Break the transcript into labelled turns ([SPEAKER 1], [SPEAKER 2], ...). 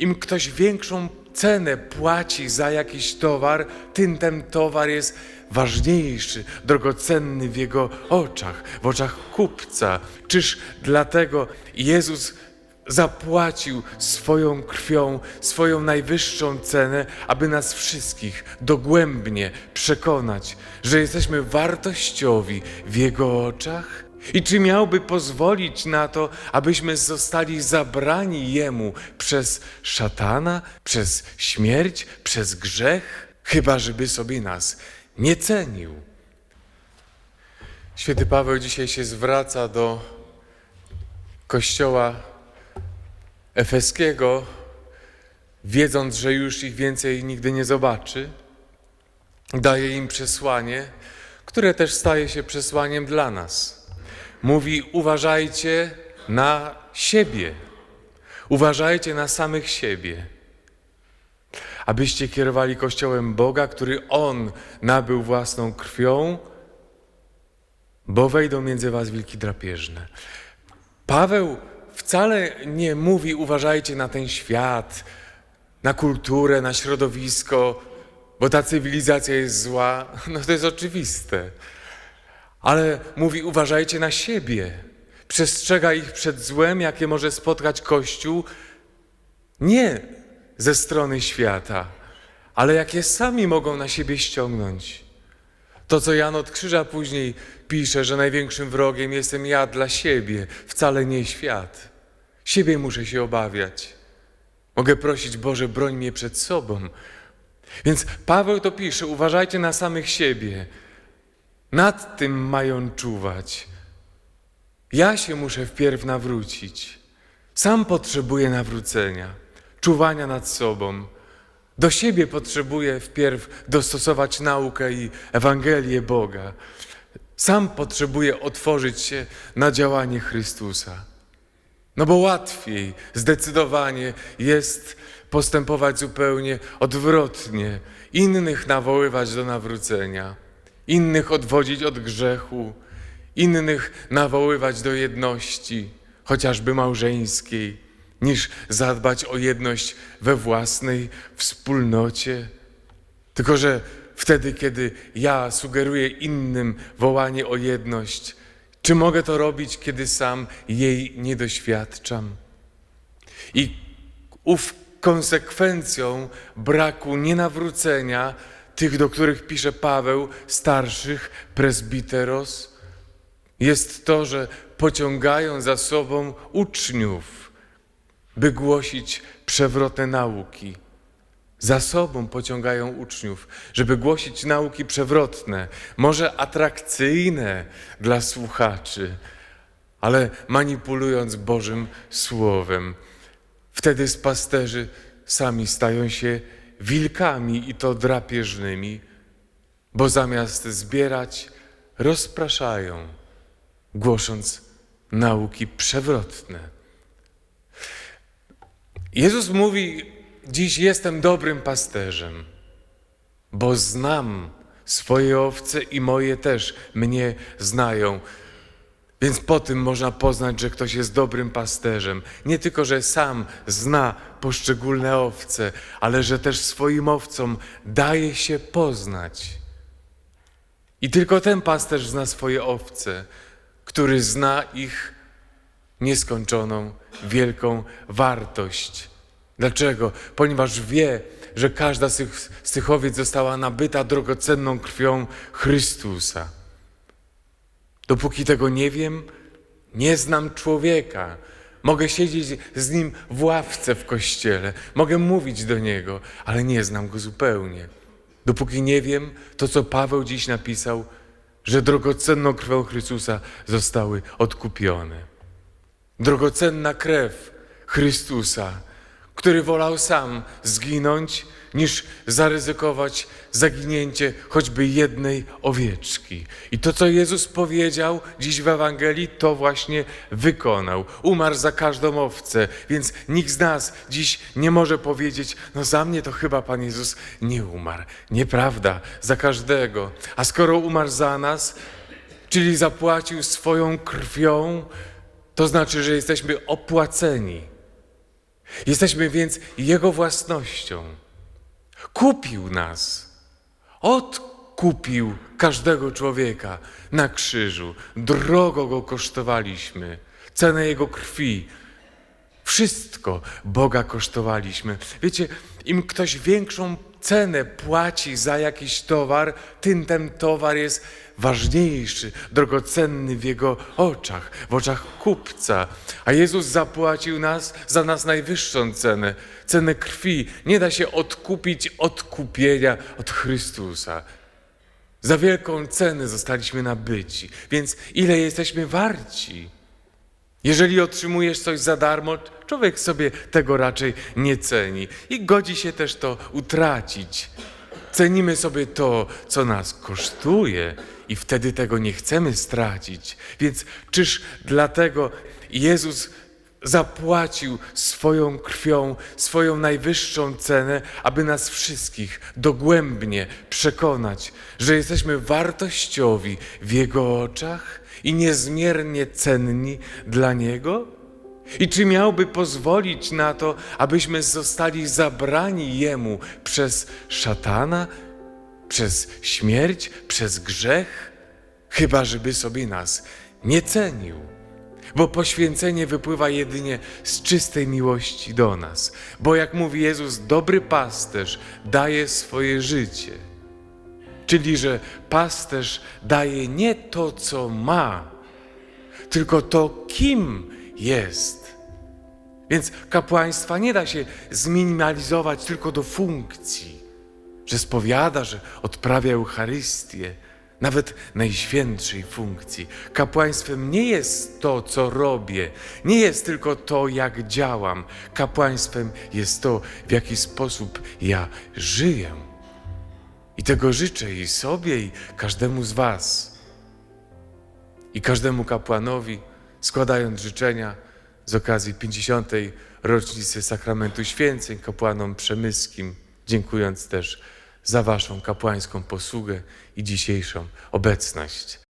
[SPEAKER 1] Im ktoś większą cenę płaci za jakiś towar, tym ten towar jest ważniejszy, drogocenny w jego oczach, w oczach kupca. Czyż dlatego Jezus zapłacił swoją krwią, swoją najwyższą cenę, aby nas wszystkich dogłębnie przekonać, że jesteśmy wartościowi w Jego oczach? I czy miałby pozwolić na to, abyśmy zostali zabrani Jemu przez szatana, przez śmierć, przez grzech? Chyba, żeby sobie nas nie cenił. Święty Paweł dzisiaj się zwraca do kościoła efeskiego, wiedząc, że już ich więcej nigdy nie zobaczy. Daje im przesłanie, które też staje się przesłaniem dla nas. Mówi: uważajcie na siebie, uważajcie na samych siebie, abyście kierowali Kościołem Boga, który On nabył własną krwią, bo wejdą między was wilki drapieżne. Paweł wcale nie mówi uważajcie na ten świat, na kulturę, na środowisko, bo ta cywilizacja jest zła. No to jest oczywiste. Ale mówi uważajcie na siebie. Przestrzega ich przed złem, jakie może spotkać Kościół, nie ze strony świata, ale jakie sami mogą na siebie ściągnąć. To, co Jan od Krzyża później pisze, że największym wrogiem jestem ja dla siebie, wcale nie świat. Siebie muszę się obawiać. Mogę prosić, Boże, broń mnie przed sobą. Więc Paweł to pisze, uważajcie na samych siebie. Nad tym mają czuwać. Ja się muszę wpierw nawrócić. Sam potrzebuję nawrócenia, czuwania nad sobą. Do siebie potrzebuję wpierw dostosować naukę i Ewangelię Boga. Sam potrzebuję otworzyć się na działanie Chrystusa. No bo łatwiej, zdecydowanie jest postępować zupełnie odwrotnie, innych nawoływać do nawrócenia, innych odwodzić od grzechu, innych nawoływać do jedności, chociażby małżeńskiej, niż zadbać o jedność we własnej wspólnocie. Tylko, że wtedy, kiedy ja sugeruję innym wołanie o jedność, czy mogę to robić, kiedy sam jej nie doświadczam? I ów konsekwencją braku nienawrócenia tych, do których pisze Paweł, starszych, presbiteros, jest to, że pociągają za sobą uczniów, by głosić przewrotne nauki. Za sobą pociągają uczniów, żeby głosić nauki przewrotne, może atrakcyjne dla słuchaczy, ale manipulując Bożym Słowem. Wtedy z pasterzy sami stają się wilkami i to drapieżnymi, bo zamiast zbierać, rozpraszają, głosząc nauki przewrotne. Jezus mówi: Dziś jestem dobrym pasterzem, bo znam swoje owce i moje też mnie znają. Więc po tym można poznać, że ktoś jest dobrym pasterzem. Nie tylko, że sam zna poszczególne owce, ale że też swoim owcom daje się poznać. I tylko ten pasterz zna swoje owce, który zna ich nieskończoną, wielką wartość. Dlaczego? Ponieważ wie, że każda z tych, z tych owiec została nabyta drogocenną krwią Chrystusa. Dopóki tego nie wiem, nie znam człowieka. Mogę siedzieć z nim w ławce w kościele, mogę mówić do niego, ale nie znam go zupełnie. Dopóki nie wiem to, co Paweł dziś napisał, że drogocenną krwią Chrystusa zostały odkupione. Drogocenna krew Chrystusa, który wolał sam zginąć, niż zaryzykować zaginięcie choćby jednej owieczki. I to, co Jezus powiedział dziś w Ewangelii, to właśnie wykonał. Umarł za każdą owcę, więc nikt z nas dziś nie może powiedzieć, no za mnie to chyba Pan Jezus nie umarł. Nieprawda, za każdego. A skoro umarł za nas, czyli zapłacił swoją krwią, to znaczy, że jesteśmy opłaceni. Jesteśmy więc Jego własnością. Kupił nas. Odkupił każdego człowieka na krzyżu. Drogo go kosztowaliśmy. Cenę Jego krwi. Wszystko Boga kosztowaliśmy. Wiecie, im ktoś większą cenę płaci za jakiś towar, tym ten towar jest ważniejszy, drogocenny w jego oczach, w oczach kupca. A Jezus zapłacił nas za nas najwyższą cenę, cenę krwi. Nie da się odkupić odkupienia od Chrystusa. Za wielką cenę zostaliśmy nabyci, więc ile jesteśmy warci? Jeżeli otrzymujesz coś za darmo, człowiek sobie tego raczej nie ceni i godzi się też to utracić. Cenimy sobie to, co nas kosztuje, i wtedy tego nie chcemy stracić. Więc czyż dlatego Jezus zapłacił swoją krwią, swoją najwyższą cenę, aby nas wszystkich dogłębnie przekonać, że jesteśmy wartościowi w Jego oczach i niezmiernie cenni dla Niego? I czy miałby pozwolić na to, abyśmy zostali zabrani Jemu przez szatana, przez śmierć, przez grzech? Chyba, żeby sobie nas nie cenił. Bo poświęcenie wypływa jedynie z czystej miłości do nas. Bo jak mówi Jezus, dobry pasterz daje swoje życie. Czyli, że pasterz daje nie to, co ma, tylko to, kim jest. Więc kapłaństwa nie da się zminimalizować tylko do funkcji, że spowiada, że odprawia Eucharystię, nawet najświętszej funkcji. Kapłaństwem nie jest to, co robię, nie jest tylko to, jak działam. Kapłaństwem jest to, w jaki sposób ja żyję. I tego życzę i sobie, i każdemu z Was. I każdemu kapłanowi, składając życzenia z okazji 50. rocznicy Sakramentu Święceń, kapłanom przemyskim, dziękując też za Waszą kapłańską posługę i dzisiejszą obecność.